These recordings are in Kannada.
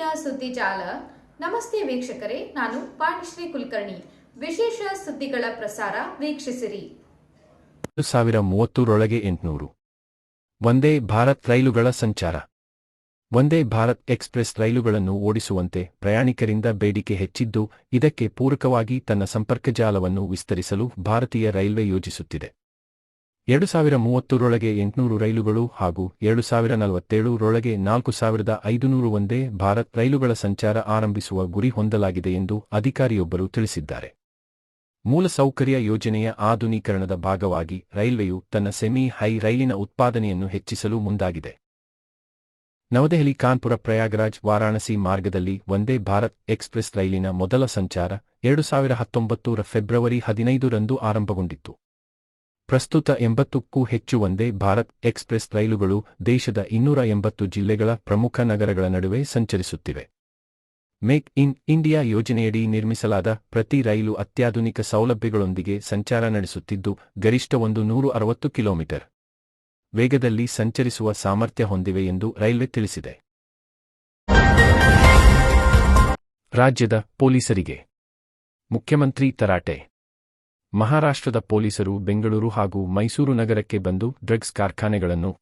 ಇವತ್ತಿನ ಸುದ್ದಿ ಜಾಲ. ನಮಸ್ತೆ ವೀಕ್ಷಕರೇ, ನಾನು ಪಾಣಿಶ್ರೀ ಕುಲಕರ್ಣಿ. ವಿಶೇಷ ಸುದ್ದಿಗಳ ಪ್ರಸಾರ ವೀಕ್ಷಿಸಿರಿ. ಸಾವಿರ ಮೂವತ್ತೂರೊಳಗೆ ಎಂಟುನೂರು. ಒಂದೇ ಭಾರತ್ ರೈಲುಗಳ ಸಂಚಾರ. ಒಂದೇ ಭಾರತ್ ಎಕ್ಸ್ಪ್ರೆಸ್ ರೈಲುಗಳನ್ನು ಓಡಿಸುವಂತೆ ಪ್ರಯಾಣಿಕರಿಂದ ಬೇಡಿಕೆ ಹೆಚ್ಚಿದ್ದು, ಇದಕ್ಕೆ ಪೂರಕವಾಗಿ ತನ್ನ ಸಂಪರ್ಕ ಜಾಲವನ್ನು ವಿಸ್ತರಿಸಲು ಭಾರತೀಯ ರೈಲ್ವೆ ಯೋಜಿಸುತ್ತಿದೆ. ಎರಡು ಸಾವಿರ ಮೂವತ್ತರೊಳಗೆ ಎಂಟುನೂರು ರೈಲುಗಳು ಹಾಗೂ ಎರಡು ಸಾವಿರ ನಲವತ್ತೇಳು ರೊಳಗೆ ನಾಲ್ಕು ಸಾವಿರದ ಐದುನೂರು ಒಂದೇ ಭಾರತ್ ರೈಲುಗಳ ಸಂಚಾರ ಆರಂಭಿಸುವ ಗುರಿ ಹೊಂದಲಾಗಿದೆ ಎಂದು ಅಧಿಕಾರಿಯೊಬ್ಬರು ತಿಳಿಸಿದ್ದಾರೆ. ಮೂಲಸೌಕರ್ಯ ಯೋಜನೆಯ ಆಧುನೀಕರಣದ ಭಾಗವಾಗಿ ರೈಲ್ವೆಯು ತನ್ನ ಸೆಮಿ ಹೈ ರೈಲಿನ ಉತ್ಪಾದನೆಯನ್ನು ಹೆಚ್ಚಿಸಲು ಮುಂದಾಗಿದೆ. ನವದೆಹಲಿ, ಕಾನ್ಪುರ, ಪ್ರಯಾಗರಾಜ್, ವಾರಾಣಸಿ ಮಾರ್ಗದಲ್ಲಿ ಒಂದೇ ಭಾರತ್ ಎಕ್ಸ್ಪ್ರೆಸ್ ರೈಲಿನ ಮೊದಲ ಸಂಚಾರ ಎರಡು ಸಾವಿರ ಹತ್ತೊಂಬತ್ತರ ಫೆಬ್ರವರಿ ಹದಿನೈದರಂದು ಆರಂಭಗೊಂಡಿತ್ತು. ಪ್ರಸ್ತುತ ಎಂಬತ್ತಕ್ಕೂ ಹೆಚ್ಚು ಒಂದೇ ಭಾರತ್ ಎಕ್ಸ್ಪ್ರೆಸ್ ರೈಲುಗಳು ದೇಶದ ಇನ್ನೂರ ಎಂಬತ್ತು ಜಿಲ್ಲೆಗಳ ಪ್ರಮುಖ ನಗರಗಳ ನಡುವೆ ಸಂಚರಿಸುತ್ತಿವೆ. ಮೇಕ್ ಇನ್ ಇಂಡಿಯಾ ಯೋಜನೆಯಡಿ ನಿರ್ಮಿಸಲಾದ ಪ್ರತಿ ರೈಲು ಅತ್ಯಾಧುನಿಕ ಸೌಲಭ್ಯಗಳೊಂದಿಗೆ ಸಂಚಾರ ನಡೆಸುತ್ತಿದ್ದು, ಗರಿಷ್ಠ ಒಂದು ನೂರು ಅರವತ್ತು ಕಿಲೋಮೀಟರ್ ವೇಗದಲ್ಲಿ ಸಂಚರಿಸುವ ಸಾಮರ್ಥ್ಯ ಹೊಂದಿವೆ ಎಂದು ರೈಲ್ವೆ ತಿಳಿಸಿದೆ. ರಾಜ್ಯದ ಪೊಲೀಸರಿಗೆ ಮುಖ್ಯಮಂತ್ರಿ ತರಾಟೆ ಮಹಾರಾಷ್ಟ್ರದ ಪೊಲೀಸರು ಬೆಂಗಳೂರು ಹಾಗೂ ಮೈಸೂರು ನಗರಕ್ಕೆ ಬಂದು ಡ್ರಗ್ಸ್ ಕಾರ್ಖಾನೆಗಳನ್ನು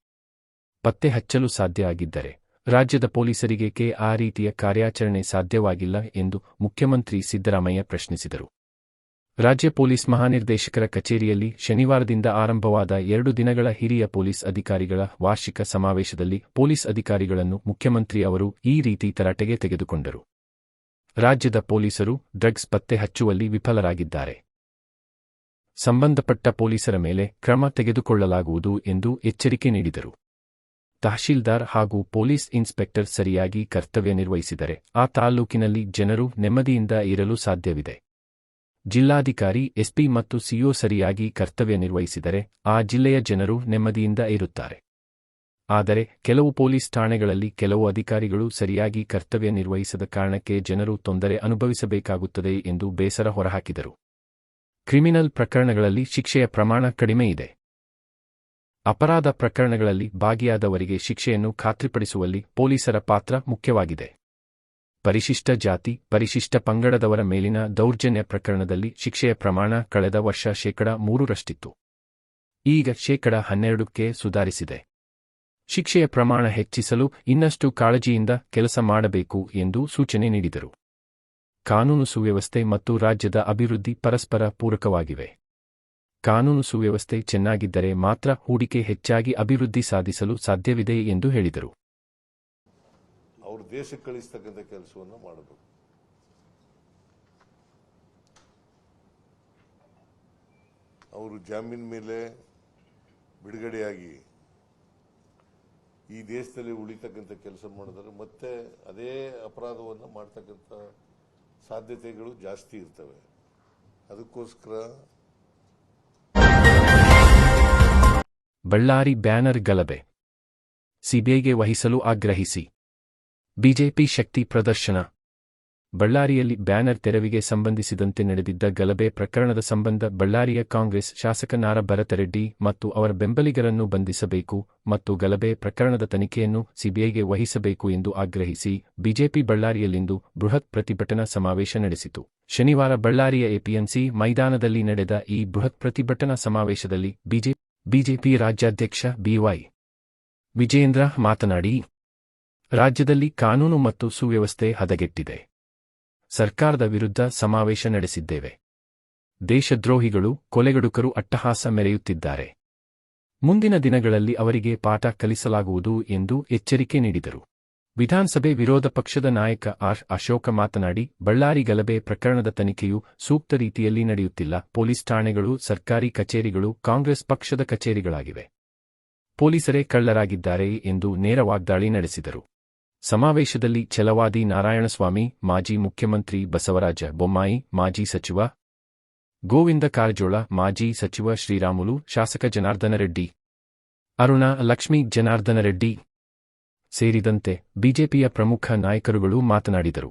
ಪತ್ತೆ ಹಚ್ಚಲು ಸಾಧ್ಯ ಆಗಿದ್ದರೆ ರಾಜ್ಯದ ಪೊಲೀಸರಿಗೆ ಕೆ ಆ ರೀತಿಯ ಕಾರ್ಯಾಚರಣೆ ಸಾಧ್ಯವಾಗಿಲ್ಲ ಎಂದು ಮುಖ್ಯಮಂತ್ರಿ ಸಿದ್ದರಾಮಯ್ಯ ಪ್ರಶ್ನಿಸಿದರು. ರಾಜ್ಯ ಪೊಲೀಸ್ ಮಹಾನಿರ್ದೇಶಕರ ಕಚೇರಿಯಲ್ಲಿ ಶನಿವಾರದಿಂದ ಆರಂಭವಾದ ಎರಡು ದಿನಗಳ ಹಿರಿಯ ಪೊಲೀಸ್ ಅಧಿಕಾರಿಗಳ ವಾರ್ಷಿಕ ಸಮಾವೇಶದಲ್ಲಿ ಪೊಲೀಸ್ ಅಧಿಕಾರಿಗಳನ್ನು ಮುಖ್ಯಮಂತ್ರಿ ಅವರು ಈ ರೀತಿ ತರಾಟೆಗೆ ತೆಗೆದುಕೊಂಡರು. ರಾಜ್ಯದ ಪೊಲೀಸರು ಡ್ರಗ್ಸ್ ಪತ್ತೆ ಹಚ್ಚುವಲ್ಲಿ ವಿಫಲರಾಗಿದ್ದಾರೆ. ಸಂಬಂಧಪಟ್ಟ ಪೊಲೀಸರ ಮೇಲೆ ಕ್ರಮ ತೆಗೆದುಕೊಳ್ಳಲಾಗುವುದು ಎಂದು ಎಚ್ಚರಿಕೆ ನೀಡಿದರು. ತಹಶೀಲ್ದಾರ್ ಹಾಗೂ ಪೊಲೀಸ್ ಇನ್ಸ್ಪೆಕ್ಟರ್ ಸರಿಯಾಗಿ ಕರ್ತವ್ಯ ನಿರ್ವಹಿಸಿದರೆ ಆ ತಾಲ್ಲೂಕಿನಲ್ಲಿ ಜನರು ನೆಮ್ಮದಿಯಿಂದ ಇರಲು ಸಾಧ್ಯವಿದೆ. ಜಿಲ್ಲಾಧಿಕಾರಿ, ಎಸ್ಪಿ ಮತ್ತು ಸಿಒ ಸರಿಯಾಗಿ ಕರ್ತವ್ಯ ನಿರ್ವಹಿಸಿದರೆ ಆ ಜಿಲ್ಲೆಯ ಜನರು ನೆಮ್ಮದಿಯಿಂದ ಇರುತ್ತಾರೆ. ಆದರೆ ಕೆಲವು ಪೊಲೀಸ್ ಠಾಣೆಗಳಲ್ಲಿ ಕೆಲವು ಅಧಿಕಾರಿಗಳು ಸರಿಯಾಗಿ ಕರ್ತವ್ಯ ನಿರ್ವಹಿಸದ ಕಾರಣಕ್ಕೆ ಜನರು ತೊಂದರೆ ಅನುಭವಿಸಬೇಕಾಗುತ್ತದೆ ಎಂದು ಬೇಸರ ಹೊರಹಾಕಿದರು. ಕ್ರಿಮಿನಲ್ ಪ್ರಕರಣಗಳಲ್ಲಿ ಶಿಕ್ಷೆಯ ಪ್ರಮಾಣ ಕಡಿಮೆ ಇದೆ. ಅಪರಾಧ ಪ್ರಕರಣಗಳಲ್ಲಿ ಭಾಗಿಯಾದವರಿಗೆ ಶಿಕ್ಷೆಯನ್ನು ಖಾತ್ರಿಪಡಿಸುವಲ್ಲಿ ಪೊಲೀಸರ ಪಾತ್ರ ಮುಖ್ಯವಾಗಿದೆ. ಪರಿಶಿಷ್ಟ ಜಾತಿ, ಪರಿಶಿಷ್ಟ ಪಂಗಡದವರ ಮೇಲಿನ ದೌರ್ಜನ್ಯ ಪ್ರಕರಣದಲ್ಲಿ ಶಿಕ್ಷೆಯ ಪ್ರಮಾಣ ಕಳೆದ ವರ್ಷ ಶೇಕಡ ಮೂರರಷ್ಟಿತ್ತು. ಈಗ ಶೇಕಡ ಹನ್ನೆರಡಕ್ಕೆ ಸುಧಾರಿಸಿದೆ. ಶಿಕ್ಷೆಯ ಪ್ರಮಾಣ ಹೆಚ್ಚಿಸಲು ಇನ್ನಷ್ಟು ಕಾಳಜಿಯಿಂದ ಕೆಲಸ ಮಾಡಬೇಕು ಎಂದು ಸೂಚನೆ ನೀಡಿದರು. ಕಾನೂನು ಸುವ್ಯವಸ್ಥೆ ಮತ್ತು ರಾಜ್ಯದ ಅಭಿವೃದ್ಧಿ ಪರಸ್ಪರ ಪೂರಕವಾಗಿವೆ. ಕಾನೂನು ಸುವ್ಯವಸ್ಥೆ ಚೆನ್ನಾಗಿದ್ದರೆ ಮಾತ್ರ ಹೂಡಿಕೆ ಹೆಚ್ಚಾಗಿ ಅಭಿವೃದ್ಧಿ ಸಾಧಿಸಲು ಸಾಧ್ಯವಿದೆ ಎಂದು ಹೇಳಿದರು. ಅವರು ದೇಶಕ್ಕೆ ಕೆಲಸವನ್ನು ಮಾಡಬೇಕು. ಅವರು ಜಾಮೀನ್ ಮೇಲೆ ಬಿಡುಗಡೆಯಾಗಿ ಈ ದೇಶದಲ್ಲಿ ಉಳಿತಕ್ಕಂಥ ಕೆಲಸ ಮಾಡಿದ್ರೆ ಮತ್ತೆ ಅದೇ ಅಪರಾಧವನ್ನು ಮಾಡ್ತಕ್ಕಂಥ ಸಾಧ್ಯತೆಗಳು ಜಾಸ್ತಿ ಇರ್ತವೆ. ಅದಕ್ಕೋಸ್ಕರ ಬಳ್ಳಾರಿ ಬ್ಯಾನರ್ ಗಲಭೆ. ಸಿಬಿಐಗೆ ವಹಿಸಲು ಆಗ್ರಹಿಸಿ. ಬಿಜೆಪಿ ಶಕ್ತಿ ಪ್ರದರ್ಶನ. ಬಳ್ಳಾರಿಯಲ್ಲಿ ಬ್ಯಾನರ್ ತೆರವಿಗೆ ಸಂಬಂಧಿಸಿದಂತೆ ನಡೆದಿದ್ದ ಗಲಭೆ ಪ್ರಕರಣದ ಸಂಬಂಧ ಬಳ್ಳಾರಿಯ ಕಾಂಗ್ರೆಸ್ ಶಾಸಕ ನಾರ ಭರತರೆಡ್ಡಿ ಮತ್ತು ಅವರ ಬೆಂಬಲಿಗರನ್ನು ಬಂಧಿಸಬೇಕು ಮತ್ತು ಗಲಭೆ ಪ್ರಕರಣದ ತನಿಖೆಯನ್ನು ಸಿಬಿಐಗೆ ವಹಿಸಬೇಕು ಎಂದು ಆಗ್ರಹಿಸಿ ಬಿಜೆಪಿ ಬಳ್ಳಾರಿಯಲ್ಲಿಂದು ಬೃಹತ್ ಪ್ರತಿಭಟನಾ ಸಮಾವೇಶ ನಡೆಸಿತು. ಶನಿವಾರ ಬಳ್ಳಾರಿಯ ಎಪಿಎಂಸಿ ಮೈದಾನದಲ್ಲಿ ನಡೆದ ಈ ಬೃಹತ್ ಪ್ರತಿಭಟನಾ ಸಮಾವೇಶದಲ್ಲಿ ಬಿಜೆಪಿ ರಾಜ್ಯಾಧ್ಯಕ್ಷ ಬಿವೈ ವಿಜೇಂದ್ರ ಮಾತನಾಡಿ, ರಾಜ್ಯದಲ್ಲಿ ಕಾನೂನು ಮತ್ತು ಸುವ್ಯವಸ್ಥೆ ಹದಗೆಟ್ಟಿದೆ. ಸರ್ಕಾರದ ವಿರುದ್ಧ ಸಮಾವೇಶ ನಡೆಸಿದ್ದೇವೆ. ದೇಶದ್ರೋಹಿಗಳು, ಕೊಲೆಗಡುಕರು ಅಟ್ಟಹಾಸ ಮೆರೆಯುತ್ತಿದ್ದಾರೆ. ಮುಂದಿನ ದಿನಗಳಲ್ಲಿ ಅವರಿಗೆ ಪಾಠ ಕಲಿಸಲಾಗುವುದು ಎಂದು ಎಚ್ಚರಿಕೆ ನೀಡಿದರು. ವಿಧಾನಸಭೆ ವಿರೋಧ ಪಕ್ಷದ ನಾಯಕ ಆರ್. ಅಶೋಕ ಮಾತನಾಡಿ, ಬಳ್ಳಾರಿ ಗಲಭೆ ಪ್ರಕರಣದ ತನಿಖೆಯು ಸೂಕ್ತ ರೀತಿಯಲ್ಲಿ ನಡೆಯುತ್ತಿಲ್ಲ. ಪೊಲೀಸ್ ಠಾಣೆಗಳು, ಸರ್ಕಾರಿ ಕಚೇರಿಗಳು, ಕಾಂಗ್ರೆಸ್ ಪಕ್ಷದ ಕಚೇರಿಗಳಾಗಿವೆ. ಪೊಲೀಸರೇ ಕಳ್ಳರಾಗಿದ್ದಾರೆ ಎಂದು ನೇರ ವಾಗ್ದಾಳಿ ನಡೆಸಿದರು. ಸಮಾವೇಶದಲ್ಲಿ ಛಲವಾದಿ ನಾರಾಯಣಸ್ವಾಮಿ, ಮಾಜಿ ಮುಖ್ಯಮಂತ್ರಿ ಬಸವರಾಜ ಬೊಮ್ಮಾಯಿ, ಮಾಜಿ ಸಚಿವ ಗೋವಿಂದ ಕಾರಜೋಳ, ಮಾಜಿ ಸಚಿವ ಶ್ರೀರಾಮುಲು, ಶಾಸಕ ಜನಾರ್ದನ ರೆಡ್ಡಿ, ಅರುಣ ಲಕ್ಷ್ಮೀ ಜನಾರ್ದನ ರೆಡ್ಡಿ ಸೇರಿದಂತೆ ಬಿಜೆಪಿಯ ಪ್ರಮುಖ ನಾಯಕರುಗಳು ಮಾತನಾಡಿದರು.